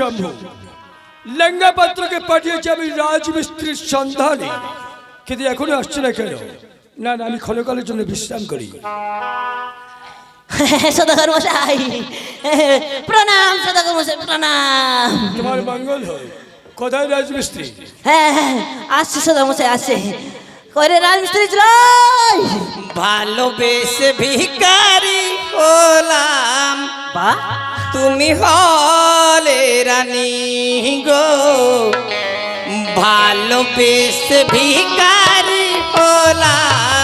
জয় শম্ভু লেঙ্গা পাত্রকে পাঠিয়েছি আমি রাজমিস্ত্রির সন্ধানে। কিন্তু এখনও আসছে না কেন? না না আমি ক্ষণকালের জন্য বিশ্রাম করি। সদাগর মশাই। প্রণাম সদাগর মশাই প্রণাম। তোমার মঙ্গল হয় কোথায় রাজমিস্ত্রি? হ্যাঁ হ্যাঁ আসছে সদাগর মশাই আসছে। করে রাজমিস্ত্রি চলাই ভালোবেসে ভিকারি হলাম। বা তুমি হলে রানী গো ভালোবেসে ভিকারি হলাম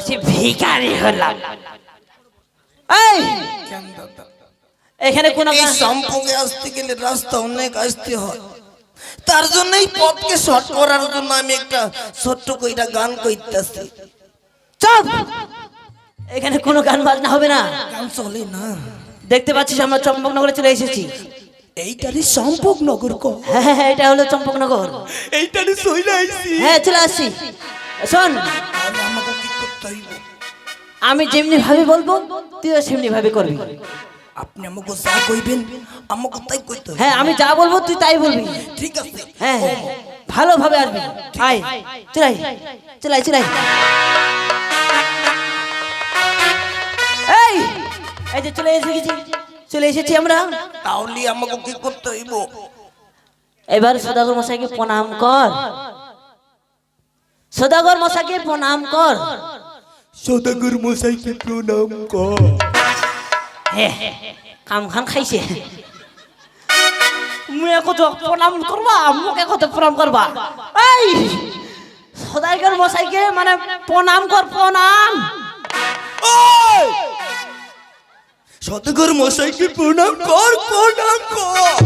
ভালোবাসি ভিকারি হলাম। এই! এখানে কোন এই সম্পর্কে আসতে গেলে রাস্তা অনেক আসতে হয়। তার জন্য এই পথকে শর্ট করার জন্য আমি একটা ছোট্ট কইটা গান কইতাছি। চুপ এখানে কোনো গান বাজনা হবে না। গান চলে না। দেখতে পাচ্ছিস আমরা চম্পকনগরে চলে এসেছি। এইটারই সম্পর্ক নগর ক। হ্যাঁ হ্যাঁ, এটা হলো চম্পকনগর। এইটারই সইলে আইছি। হ্যাঁ চলে আসছি। শোন। করতে হইব আমি যেমনি ভাবে বলব তুইও সেমনি ভাবে করবি। আপনি আমাকে যা কইবেন আমাকে তাই কইতে হবে। হ্যাঁ আমি যা বলব তুই তাই বলবি। ঠিক আছে হ্যাঁ হ্যাঁ ভালোভাবে আসবি। আয় চলাই চলাই চলাই। এই এই যে চলে এসে গেছি চলে এসেছি আমরা। তাহলে আমাকে কি করতে হইব? এবার সদাগর মশাইকে প্রণাম কর। সদাগর মশাইকে প্রণাম কর। সদাগর মশাইকে প্রণাম কর কাম খান খাইছে। মুয়ে কত প্রণাম করবা মুখে কত প্রণাম করবা এই সদাগর মশাইকে মানে প্রণাম কর প্রণাম। সতগর মশাইকে প্রণাম কর প্রণাম কর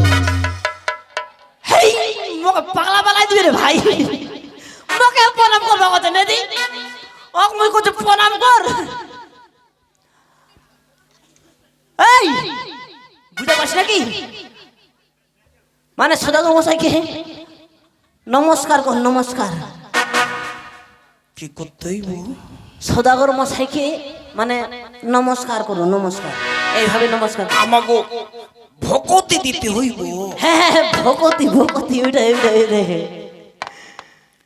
হেই মোক পাগলা পালাই দিবি রে ভাই। মোকে প্রণাম করবা কত নেদি। ওক মুই কত প্রণাম কর। এই বুঝতে পারছি নাকি? মানে সদাগর মশাইকে নমস্কার কর নমস্কার। কি করতে হইব? সদাগর মশাইকে মানে নমস্কার করো নমস্কার। এইভাবে নমস্কার করো। আমাকে ভকতি দিতে হইব। হ্যাঁ হ্যাঁ হ্যাঁ, ভকতি ভকতি ওইটা ওইটা ওইটা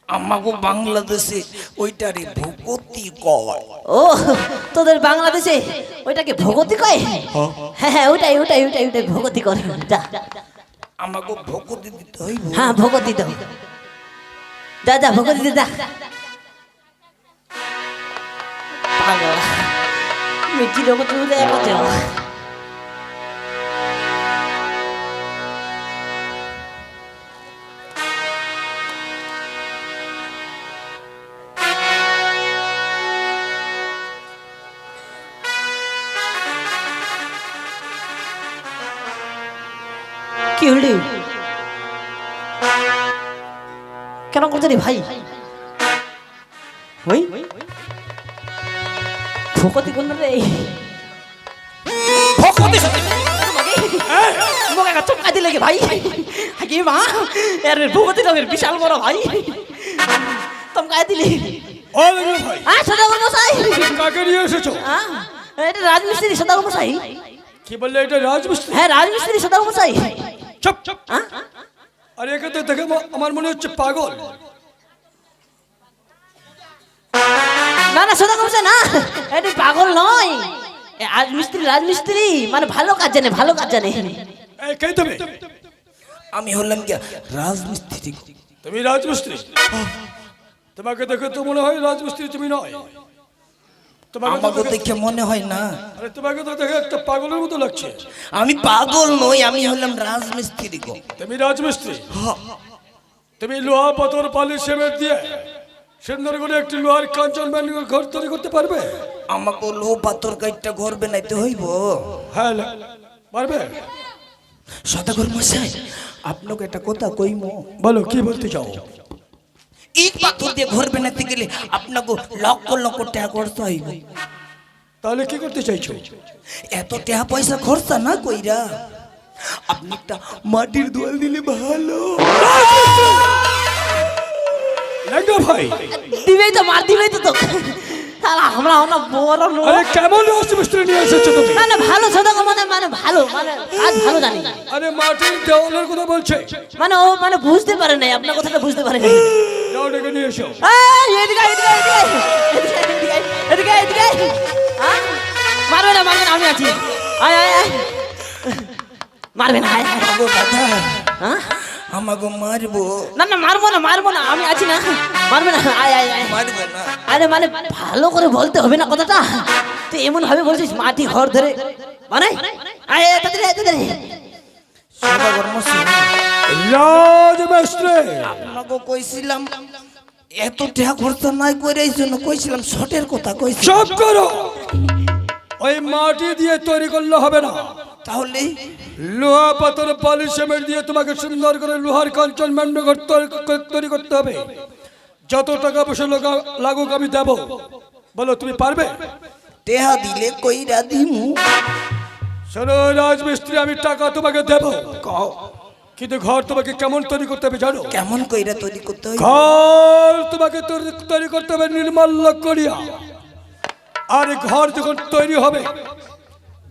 আমাকে বাংলাদেশে ওইটারে ভকতি কয়। ও তোদের বাংলাদেশে ওইটাকে ভগতি কয়? হ্যাঁ। হ্যাঁ ওইটাই ওইটাই ওইটাই ওইটাই ভগতি করে যা। আমাকে ভকতি দিতে হইব। হ্যাঁ ভগতি দাও। যা যা ভগতি দে যা। পাগলা। মিটি লোক তুই হলি কেন করতে রে ভাই? ওই? ভকতি কোন রে ভকতি মোক চমকা দিলে কি ভাই। কি মা? এর ভগতি রঙের বিশাল বড় ভাই। চমকা দিলি ও ভাই। হ্যাঁ ছোট মশাই কাকে নিয়ে এসেছ? এটা রাজমিস্ত্রি সদাগর মশাই কি বললে এটা রাজমিস্ত্রি? হ্যাঁ রাজমিস্ত্রি সদাগর মশাই চুপ। চুপ হ্যাঁ? আর একে তো দেখে আমার মনে হচ্ছে পাগল। না না সদাগর মশাই না। এটি পাগল নয়। রাজমিস্ত্রি রাজমিস্ত্রি। মানে ভালো কাজ জানে ভালো কাজ জানে। কে তুমি? আমি হলাম কি রাজমিস্ত্রি। তুমি রাজমিস্ত্রি? তোমাকে দেখে তো মনে হয় রাজমিস্ত্রি তুমি নয়। আমাকে দেখে- মনে হয় না? আরে তোমাকে তো দেখে একটা পাগলের মতো লাগছে। আমি পাগল নই আমি হলাম রাজমিস্ত্রি গো। তুমি রাজমিস্ত্রি? তুমি লোহা পাথর পালি সেমেন্ট দিয়ে সুন্দর করে একটি লোহার কাঞ্চন ব্যান্ড ঘর তৈরি করতে পারবে? আমাকে লোহ পাথর কাইটটা ঘর বানাইতে হইব। হ্যাঁ। পারবে? সদাগর মশাই আপনাকে একটা কথা কইম। বলো কি বলতে চাও? ইট পাথর দিয়ে ঘর বানাইতে গেলে আপনাকে লক্ষ লক্ষ টাকা খরচ হইব। তাহলে কি করতে চাইছো? এত টাকা পয়সা খরচা না কইরা আপনি একটা মাটির দোয়াল দিলে ভালো। লেঙ্গা ভাই? দিবেই তো মার দিবেই তো তো। তাহলে আমরা আমরা বড় লোক। আরে কেমন নিয়ে এসেছ তুমি? মানে ভালো সদাগর মানে মানে ভালো মানে কাজ ভালো জানি। আরে মাটির দেওয়ালের কথা বলছে। মানে ও মানে বুঝতে পারে নাই আপনার কথাটা বুঝতে পারে নাই। যাও ডেকে নিয়ে এসো এদিকে এদিকে এদিকে এদিকে এদিকে। হ্যাঁ? মারবে না মারবে না আমি আছি। আয় আয় আয়। মারবে না আয় হ্যাঁ? আমাকে মারবো। না না মারবো না মারবো না আমি আছি না। মারবে না আয় আয় আয়। মারবো না। আরে মানে ভালো করে বলতে হবে না কথাটা? তুই এমন ভাবে বলছিস মাটি ঘর ধরে। মানে? আয় আয়, তাড়াতাড়ি তাড়াতাড়ি। সদাগর মশাই আপনাকে কইছিলাম এত টাকা খরচা নাই করে এই জন্য কইছিলাম শটের কথা কইছি চুপ করো। ওই মাটি দিয়ে তৈরি করলে হবে না। তাহলে? লোহা পাথর বালি সিমেন্ট দিয়ে তোমাকে সুন্দর করে লোহার কাঞ্চন ম্যান্ডঘর তৈরি করতে হবে। যত টাকা পয়সা লাগা- লাগুক আমি দেবো। বলো তুমি পারবে? টেহা দিলে কইরা দিমু। শোনো রাজমিস্ত্রি আমি টাকা তোমাকে দেব। কিন্তু ঘর তোমাকে কেমন তৈরি করতে হবে জানো? কেমন কইরা তৈরি করতে হবে ঘর তোমাকে তৈরি- তৈরি করতে হবে নির্মাল্য করিয়া আর ঘর যখন তৈরি হবে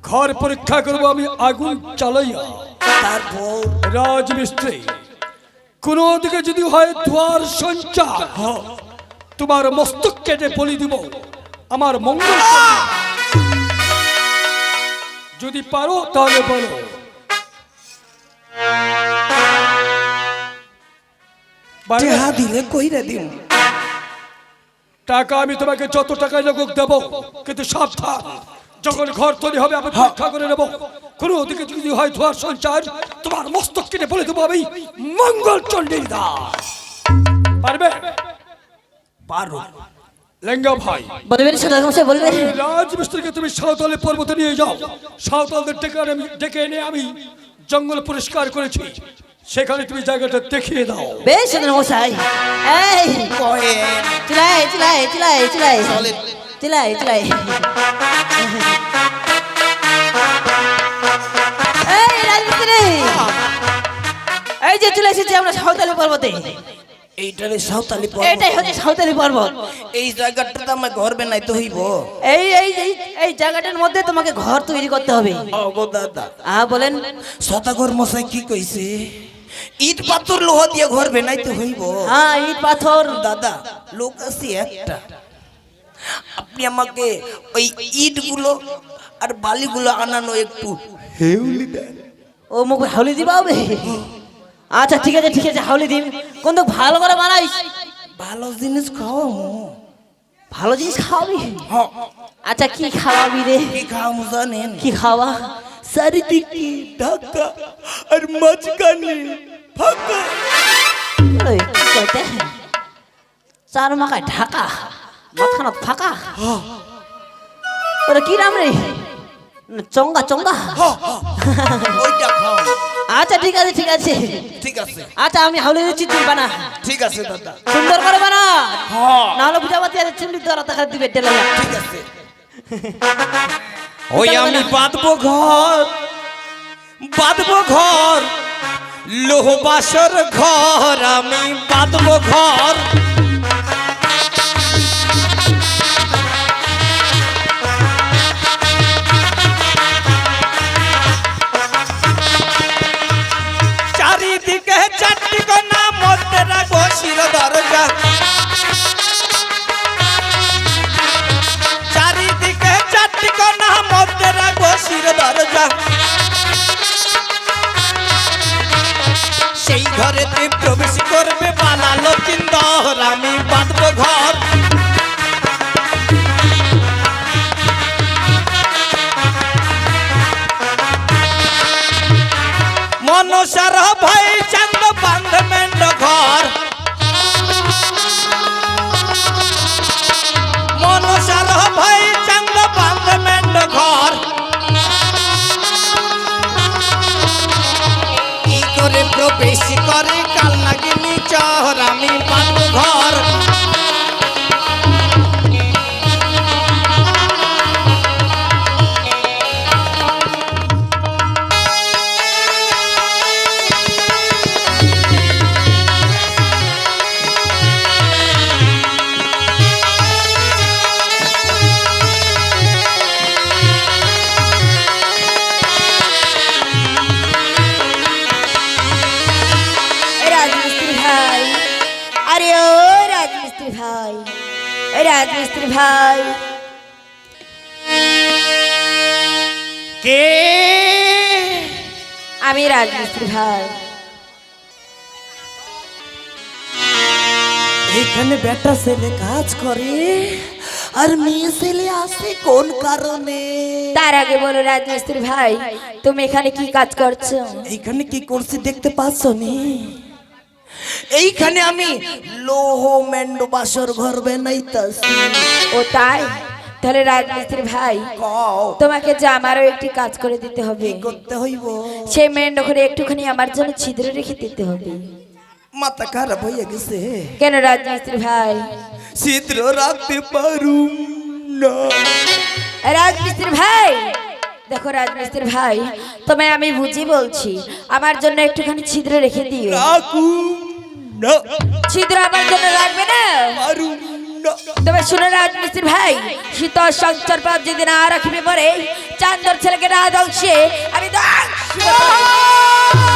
ঘর পরীক্ষা করব আমি আগুন চালাইয়া। তারপর রাজমিস্ত্রি কোন দিকে যদি হয় ধোয়ার সঞ্চার তোমার মস্তক কেটে বলি দিব আমার মঙ্গল যদি পারো তাহলে বলো। টেহা দিলে কইরা দিমু। টাকা আমি তোমাকে যত টাকায় লাগুক দেব কিন্তু সাবধান যখন ঘর তৈরি হবে আমি পরীক্ষা করে নেব। কোনো দিকে যদি হয় ধোয়ার সঞ্চার তোমার মস্তক কেটে বলে দেবো আমি মঙ্গল চণ্ডীর দাস। পারবে? পারো। লেঙ্গা ভাই। বলবেন সদাগর মশাই বলবেন রাজমিস্ত্রিকে তুমি সাঁওতালে পর্বতে নিয়ে যাও। সাঁওতালদের ডেকে এনে আমি জঙ্গল পরিষ্কার করেছি। সেখানে তুমি জায়গাটা দেখিয়ে দাও। বেশ মশাই। এই চিলাই চিলাই চিলাই চিলাই। চিলাই চিলাই। এই যে চলে এসেছি আমরা সাঁওতালি পর্বতে। এইটারে সাঁওতালি এটাই হচ্ছে সাঁওতালি পর্বত। এই আমার ঘর বানাইতে হইব। এই এই এই জায়গাটার মধ্যে তোমাকে ঘর তৈরি করতে হবে। দাদা। আ বলেন। শতাঘর মশাই কি কইছে? ইট পাথর লোহা দিয়ে ঘর বানাইতে হইব। হ্যাঁ ইট পাথর। দাদা লোক আছে একটা। আপনি আমাকে ওই ইটগুলো আর বালিগুলো আনানো একটু হেউলি দেন। ও মুখ হাউলি দিবা হবে? আচ্ছা ঠিক আছে ঠিক আছে হাউলি দিন। কোন তো ভালো করে বানাইস। ভালো জিনিস খাওয়ামো ভালো জিনিস খাওয়াবি? হ্যাঁ। আচ্ছা কি খাওয়াবি রে? কি খাওয়ামো জানেন? কি খাওয়া? চারিদিকে ঢাকা আর মাঝখানে কইতে? চার মাকায় ঢাকা মাথানো ফাঁকা ওরে কি নাম রে চঙ্গা চঙ্গা আচ্ছা ঠিক আছে ঠিক আছে ঠিক আছে আচ্ছা আমি হাউলি দিচ্ছি তুই বানা ঠিক আছে দাদা সুন্দর করে বানা না হলে বুঝাবাতি আছে চিমড়ি দ্বারা টাকা দিবে টেলা ঠিক আছে ওই আমি বাঁধবো ঘর বাঁধবো ঘর লোহবাসর ঘর আমি বাঁধবো ঘর। রাজমিস্ত্রি ভাই রাজমিস্ত্রি ভাই। কে? আমি রাজমিস্ত্রি ভাই। এখানে বেটা ছেলে কাজ করে আর মেয়ে ছেলে আসে কোন কারণে? তার আগে বলো রাজমিস্ত্রি ভাই তুমি এখানে কি কাজ করছ? এখানে কি করছি দেখতে পাচ্ছ নি? এইখানে আমি লোহ মেন্ড বাসর ঘর বানাইতাছি। ও তাই? তাহলে রাজমিস্ত্রি ভাই তোমাকে যে আমারও একটি কাজ করে দিতে হবে। করতে হইব? সেই মেন্ড করে একটুখানি আমার জন্য ছিদ্র রেখে দিতে হবে। মাথা খারাপ হয়ে গেছে। কেন রাজমিস্ত্রি ভাই? ছিদ্র রাখতে পারুম না। রাজমিস্ত্রি ভাই! দেখো রাজমিস্ত্রি ভাই তোমায় আমি বুঝি বলছি আমার জন্য একটুখানি ছিদ্র রেখে দিও। না। ছিদ্র আমার জন্য লাগবে না? পারুম না। তবে শুনে রাজমিস্ত্রি ভাই শীতল সংসার পর যদি না রাখবে পরে চান্দর ছেলেকে না ধ্বংসে আমি ধ্বংস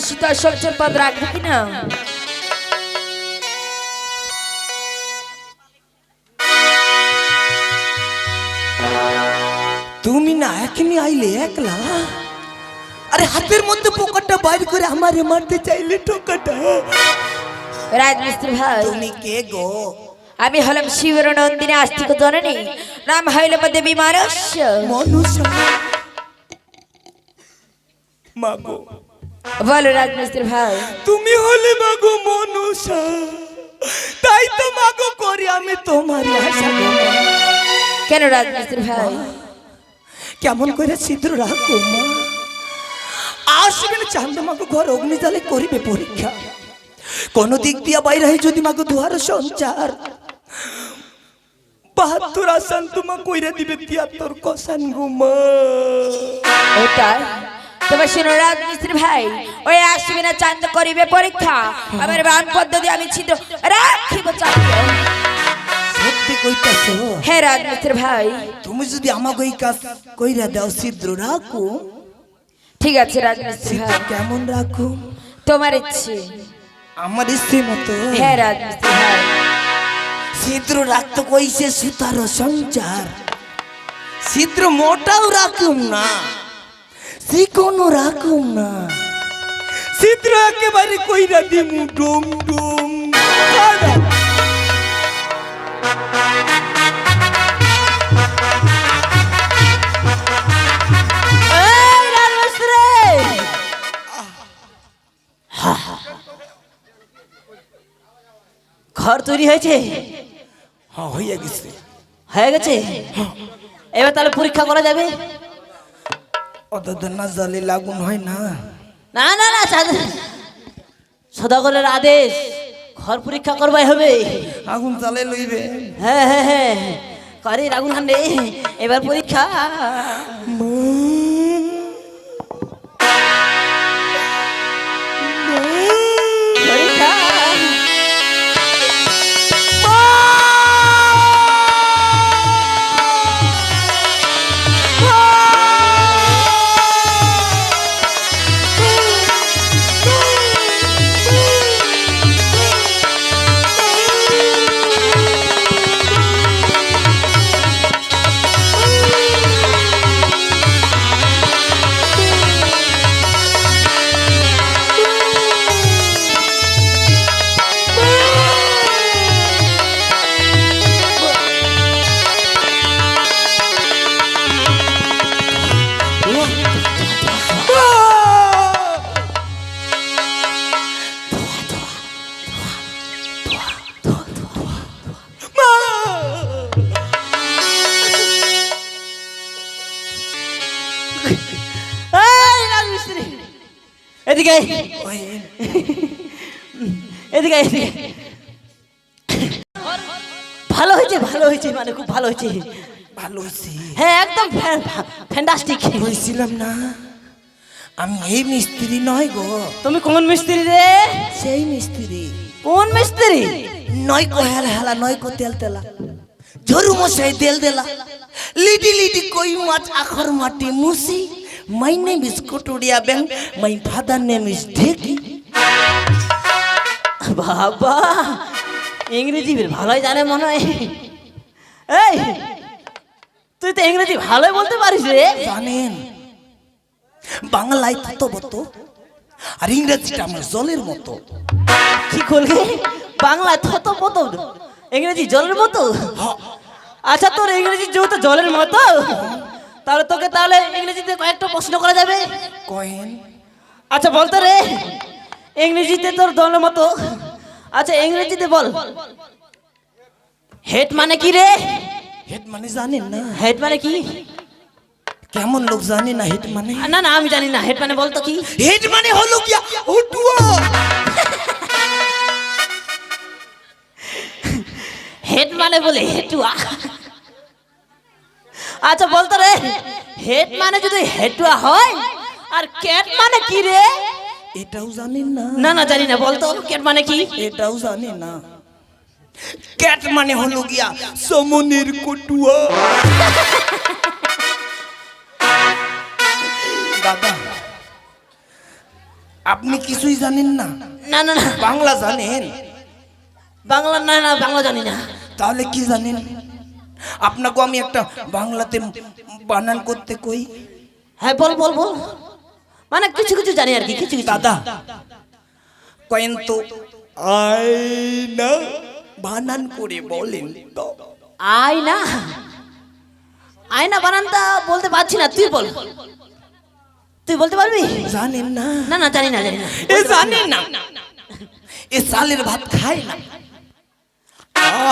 আমার জন্য শীতল পদ রাখবে কিনা তুমি না এখনই আইলে একলা? আরে হাতের মধ্যে পোকাটা বাইর করে আমারে মারতে চাইলে টোকাটা। রাজমিস্ত্রি ভাই তুমি কে গো? আমি হলাম শিবর নন্দিনী আস্তিক জননী। নাম হইল দেবী মানস্য মনুষ্য। মাগো বলো রাজমিস্ত্রি ভাই। তুমি হলে মাগো মনুষা তাই তো মাগো করি আমি তোমার আশা কেন রাজমিস্ত্রি ভাই? কেমন করে ছিদ্র রাখো মা? আসবেন চান্দ মাগো ঘর অগ্নিজালে করিবে পরীক্ষা। কোন দিক দিয়া বাইরে হয় যদি মাগো দুয়ার সঞ্চার। বাহাত্তর আসান তোমা কইরা দিবে তিয়াত্তর কসান গো মা। ওটাই। তবে শুনো রাজমিস্ত্রি ভাই ওই আসবে না চান্দ করিবে পরীক্ষা। আমার বান পদ্ধতি আমি ছিদ্র রাখিব চান্দ সত্যি কইতাছো? হে রাজমিস্ত্রি ভাই। তুমি যদি আমাকে এই কাজ কইরা দাও ছিদ্র রাখো। ঠিক আছে রাজমিস্ত্রি ভাই। কেমন রাখো? তোমার ইচ্ছে। আমার ইচ্ছে মতো। হ্যাঁ রাজমিস্ত্রি ভাই। ছিদ্র রাখতো কইছে সুতার সঞ্চার। ছিদ্র মোটাও রাখুম না। চিকনও রাখুম না। ছিদ্র একেবারে কইরা দিমু ডুম ডুম। ঘর তৈরি হয়েছে? হ্যাঁ হইয়া গেছে। হয়ে গেছে? এবার তাহলে পরীক্ষা করা যাবে? অত না জালে লাগুন হয় না। না না না সদাগরের আদেশ ঘর পরীক্ষা করবাই হবে। আগুন জালে লইবে। হ্যাঁ হ্যাঁ হ্যাঁ করে আগুন হান্ডে এবার পরীক্ষা। এদিকে এদিকে এদিকে ভালো হয়েছে ভালো হয়েছে মানে খুব ভালো হয়েছে। ভালো হয়েছে। হ্যাঁ একদম ফ্যান্টাস্টিক। বলছিলাম না আমি এই মিস্ত্রি নয় গো। তুমি কোন মিস্ত্রি রে? সেই মিস্ত্রি। কোন মিস্ত্রি? নয় কো হেলা হেলা নয় কো তেল তেলা। ঝরু মশাই তেল দেলা। লিডি লিডি কই মাছ আখর মাটি মুসি মাই নেম ইজ কুটুরিয়া ব্যাং মাই ফাদার নেম ইজ ঢেকি বাবা ইংরেজি ভালোই জানে মনে হয়। এই তুই তো ইংরেজি ভালোই বলতে পারিস রে। জানেন বাংলায় তো বতো আর ইংরেজিটা আমার জলের মতো। কি করলি? বাংলা থত মতো ইংরেজি জলের মতো? আচ্ছা তোর ইংরেজি যেহেতু জলের মতো তাহলে তোকে তাহলে ইংরেজিতে কয়েকটা প্রশ্ন করা যাবে। কয়েন। আচ্ছা বলতো রে। ইংরেজিতে তোর দলের মতো। আচ্ছা ইংরেজিতে বল। হেড মানে কি রে? হেড মানে জানেন না। হেড মানে কি? কেমন লোক জানে না হেড মানে? না না আমি জানি না। হেড মানে বলতো কি? হেড মানে হলো হুটুয়া হেড মানে বলে হেটুয়া। আচ্ছা বলতো রে হেড মানে যদি হেটুয়া হয় আর ক্যাট মানে কি রে? এটাও জানেন না। না না জানি না বলতো ক্যাট মানে কি? এটাও জানে না। ক্যাট মানে হলো গিয়া সমনের কটুয়া। দাদা আপনি কিছুই জানেন না? না না না। বাংলা জানেন? বাংলা না না বাংলা জানি না। তাহলে কি জানেন? আপনাকে আমি একটা বাংলাতে বানান করতে কই? হ্যাঁ বল বল বল। মানে কিছু কিছু জানি আর কি কিছু কিছু। দাদা কয়েন তো আয়না বানান করে বলেন তো। আয়না? আয়না বানানটা বলতে পারছি না তুই বল। তুই বলতে পারবি? জানেন না। না না জানি না জানি না। এ জানে না। এ সালের ভাত খায় না।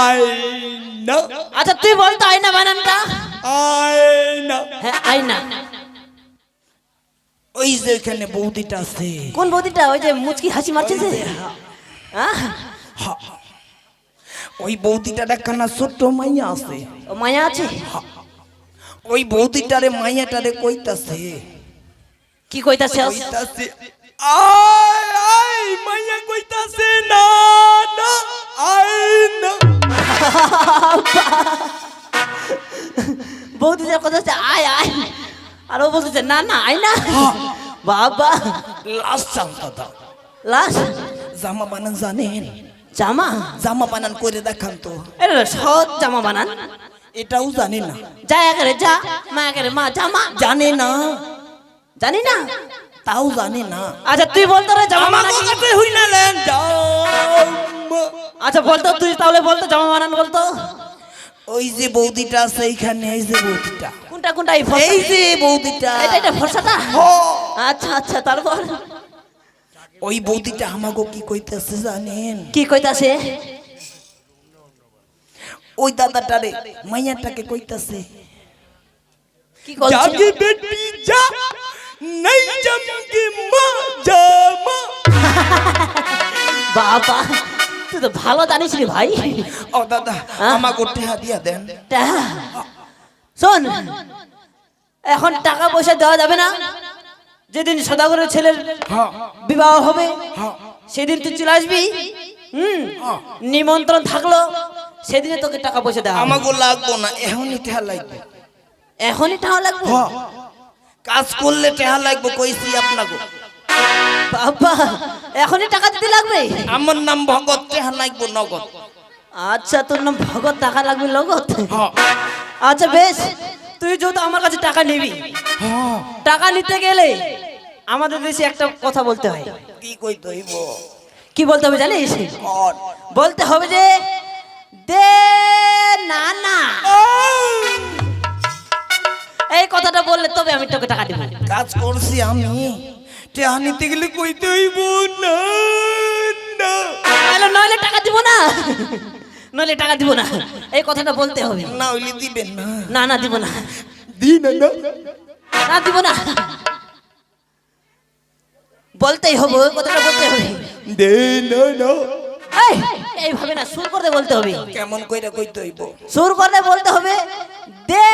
আয়না আচ্ছা তুই বল তো আয়না বানানটা। আয়না হ্যাঁ আয়না। ওই যে এখানে বৌদিটা আছে। কোন বৌদিটা? ওই যে মুচকি হাসি মারছে যে? ওই বৌদিটার একখানা ছোট্ট মাইয়া আছে। ও মায়া আছে? ওই বৌদিটারে মাইয়াটারে কইতাছে। কি কইতাছে? কইতাছে আয় আয় মাইয়া কইতাছে না না। না বৌদিটার কথা হচ্ছে আয় আয়। আর ও বলতেছে না না আয় না। বাবা। লাস্ট চান্স দাদা লাশ? জামা বানান জানেন জামা? জামা বানান করে দেখান তো। সৎ জামা বানান। এটাও জানে না। যা একারে যা। মা একারে মা জামা। জানে না। জানি না? তাও জানে না। আচ্ছা তুই বলতো রে জামা বানান হই না লেন জামা। আচ্ছা বলতো তুই তাহলে বলতো জামা বানান বলতো? ওই যে বৌদিটা আছে এইখানে এই যে বৌদিটা। কোনটা কোনটা এই ফর্সা? এই যে বৌদিটা। এটা এটা ফর্সাটা? আচ্ছা আচ্ছা তারপর? ওই বৌদিটা আমাকে কি কইতাছে জানেন? কি কইতাছে? ওই দাদাটারে মাইয়াটাকে কইতাছে। কি জাগে বেটি যা নাই জমগে মা জামা বাবা তুই তো ভালো জানিস রে ভাই। ও দাদা হ্যাঁ? আমাকে টেহা দিয়া দেন। শোন এখন টাকা পয়সা দেওয়া যাবে না। যেদিন সদাগরের ছেলের হ্যাঁ। বিবাহ হবে হ্যাঁ। সেদিন তুই চলে আসবি। হুম? নিমন্ত্রণ থাকল সেদিনে তোকে টাকা পয়সা দেওয়া। আমাকে লাগবো না এখনই টেহা লাগবে। এখনই টাকা লাগবে? কাজ করলে টেহা লাগবে কইছি আপনাকে। বাবা এখনই টাকা দিতে লাগবে? আমার নাম ভগত টেহা লাগবো নগদ। আচ্ছা তোর নাম ভগত টাকা লাগবে হ্যাঁ আচ্ছা বেশ তুই যেহেতু আমার কাছে টাকা নিবি টাকা নিতে গেলে আমাদের দেশে একটা কথা বলতে হয়। কি কইতে হইব কি বলতে হবে জানিস? বলতে হবে যে দে না না। এই কথাটা বললে তবে আমি তোকে টাকা দেবো। কাজ করছি আমি। টেহা নিতে গেলে কইতে হইব না না। নইলে টাকা দিব না। নইলে টাকা দিব না। এই কথাটা বলতে হবে। না হইলে দিবেন না। না না দিব না। দি না না। দিব না। বলতেই হবে ওই কথাটা বলতে হবে। দে না না। এই, এইভাবে না সুর করতে বলতে হবে। কেমন কইরা কইতে হইব? সুর করতে বলতে হবে দে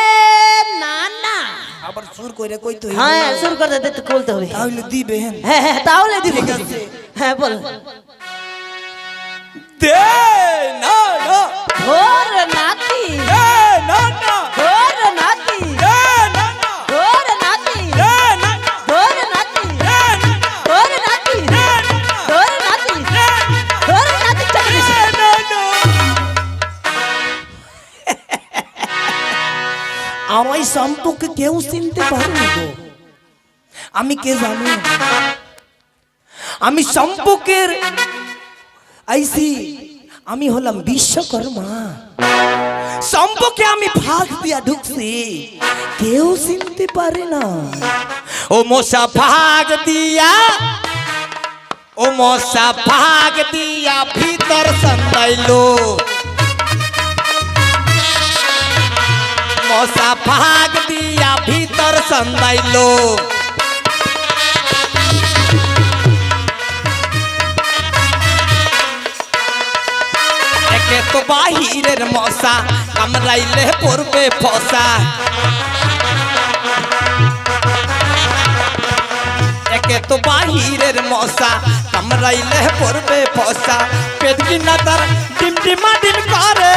না না। আবার সুর কইরা কই তো হ্যাঁ সুর করে দে- খুলতে হবে। তাহলে দিবেন হ্যাঁ হ্যাঁ তাহলে দিব। হ্যাঁ বল। দে না না। ঘোর নাতি। আমার সম্পর্কে কেউ চিনতে পারে না গো। আমি কে জানি? আমি সম্পর্কের আইসি, আমি হলাম বিশ্বকর্মা। সম্পর্কে আমি ভাগ দিয়া ঢুকছি, কেউ চিনতে পারে না। ও মশা ভাগ দিয়া, ও মশা ভাগ দিয়া ভিতর সন্দাইলো মশা ভাগ দিয়া ভিতর সন্দাইলো। একে তো বাহিরের মশা, কামড়াইলে পড়বে ফসা। একে তো বাহিরের মশা, কামড়াইলে পড়বে ফসা। পেট কিনা তার ডিম ডিমা ডিম করে।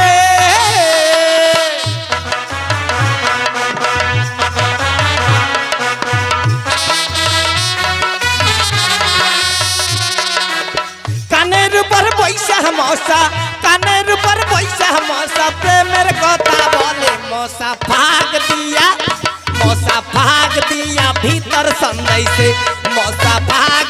পয়সা মশা, কানের উপর পয়সা মশা, প্রেমের কথা বলে মশা ভাগ দিয়া, মশা ভাগ দিয়া ভিতর সন্দেশে মশা ভাগ